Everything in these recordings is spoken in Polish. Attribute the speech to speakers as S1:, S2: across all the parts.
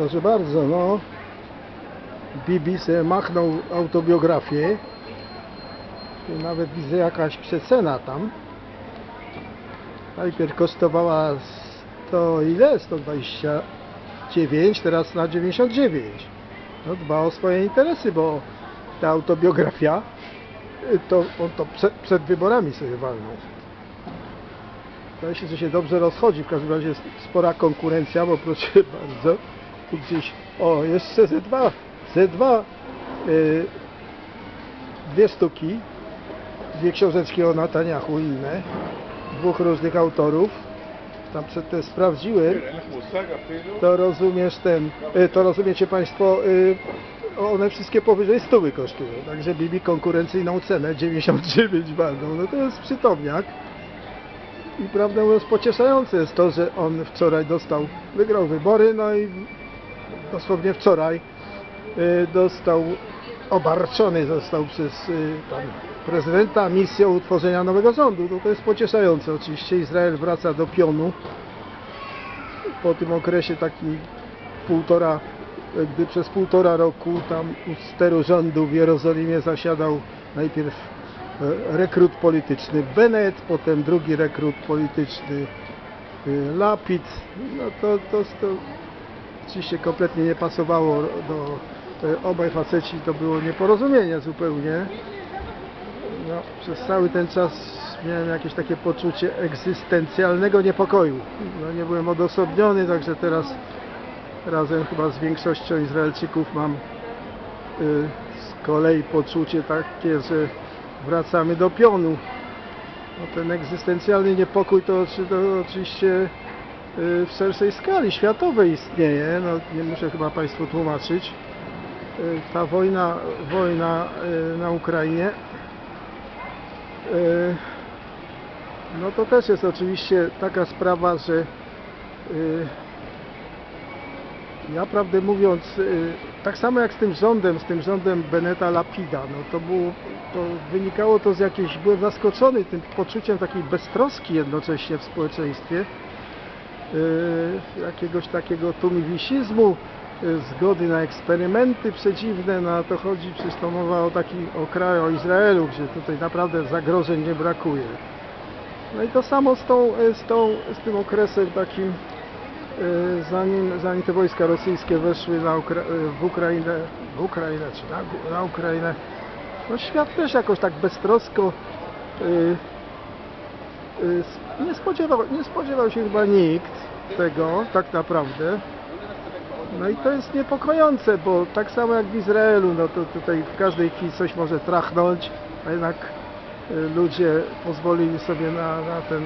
S1: Proszę bardzo, no. Bibi se machnął autobiografię. Tu nawet widzę jakaś przecena tam. Najpierw kosztowała 100 ile? 129, teraz na 99. No dba o swoje interesy, bo ta autobiografia y, to on to przed, przed wyborami sobie walnął. Wydaje się, że się dobrze rozchodzi. W każdym razie jest spora konkurencja, bo proszę bardzo, gdzieś, o jeszcze ze dwa, ze dwa y, dwie sztuki, dwie książeczki o Nataniachu i inne, dwóch różnych autorów, tam przedtem sprawdziłem, to rozumiesz ten, yy, to rozumiecie Państwo, y, one wszystkie powyżej 100 kosztują, także Bibi konkurencyjną cenę 99 walną, no to jest przytomniak. I prawdę mówiąc pocieszające jest to, że on wczoraj dostał, wygrał wybory, no i dosłownie wczoraj y, dostał, obarczony został przez y, tam, prezydenta misją utworzenia nowego rządu. No to jest pocieszające oczywiście. Izrael wraca do pionu po tym okresie takim półtora, gdy przez półtora roku tam u steru rządu w Jerozolimie zasiadał najpierw e, rekrut polityczny Bennett, potem drugi rekrut polityczny e, Lapid. No to, to, to oczywiście kompletnie nie pasowało do e, obaj faceci, to było nieporozumienie zupełnie. No, przez cały ten czas miałem jakieś takie poczucie egzystencjalnego niepokoju. No, nie byłem odosobniony, także teraz razem chyba z większością Izraelczyków mam y, z kolei poczucie takie, że wracamy do pionu. No, ten egzystencjalny niepokój to, to oczywiście w szerszej skali światowej istnieje. No, nie muszę chyba Państwu tłumaczyć. Y, Ta wojna, wojna y, na Ukrainie y, no to też jest oczywiście taka sprawa, że y, ja prawdę mówiąc, y, tak samo jak z tym rządem, z tym rządem Beneta Lapida, no to było, to wynikało to z jakiejś, byłem zaskoczony tym poczuciem takiej beztroski jednocześnie w społeczeństwie, y, jakiegoś takiego tumiwisizmu, y, zgody na eksperymenty przedziwne, no a to chodzi, przecież to mowa o takim, o kraju, o Izraelu, gdzie tutaj naprawdę zagrożeń nie brakuje. No i to samo z, tą, e, z, tą, z tym okresem takim, zanim, zanim te wojska rosyjskie weszły na Ukra w Ukrainę, w Ukrainę czy na, na Ukrainę, no świat też jakoś tak beztrosko nie, spodziewał, nie spodziewał się chyba nikt tego tak naprawdę. No i to jest niepokojące, bo tak samo jak w Izraelu, no to tutaj w każdej chwili coś może trachnąć, a jednak y, ludzie pozwolili sobie na, na ten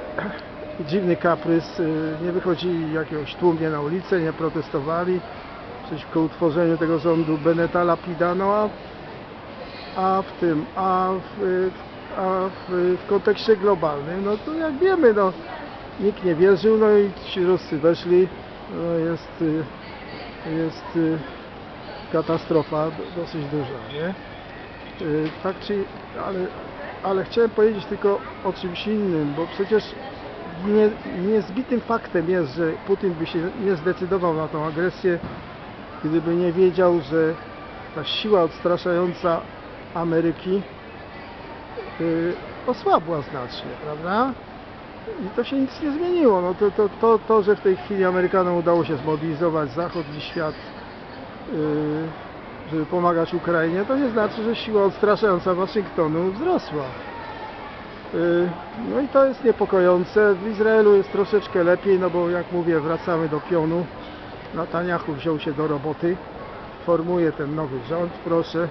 S1: dziwny kaprys, y, nie wychodzili jakiegoś tłumnie na ulicę, nie protestowali przeciwko utworzeniu tego rządu Beneta Lapida, no a, a w tym, a w, y, a w, w kontekście globalnym, no to jak wiemy, no nikt nie wierzył, no i ci Ruscy weszli, no jest, y, jest y, katastrofa do- dosyć duża, nie? Y, Tak czy, ale, ale chciałem powiedzieć tylko o czymś innym, bo przecież nie, niezbitym faktem jest, że Putin by się nie zdecydował na tą agresję, gdyby nie wiedział, że ta siła odstraszająca Ameryki y, osłabła znacznie, prawda? I to się nic nie zmieniło. No to, to, to, to, że w tej chwili Amerykanom udało się zmobilizować zachodni świat, yy, żeby pomagać Ukrainie, to nie znaczy, że siła odstraszająca Waszyngtonu wzrosła. Yy, No i to jest niepokojące. W Izraelu jest troszeczkę lepiej, no bo jak mówię, wracamy do pionu. Netanyahu wziął się do roboty, formuje ten nowy rząd, proszę,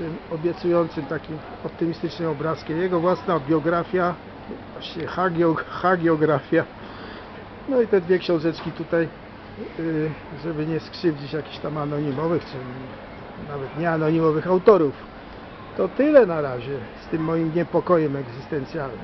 S1: tym obiecującym takim optymistycznym obrazkiem. Jego własna biografia, hagio, hagiografia. No i te dwie książeczki tutaj, yy, żeby nie skrzywdzić jakichś tam anonimowych, czy nawet nie anonimowych autorów. To tyle na razie z tym moim niepokojem egzystencjalnym.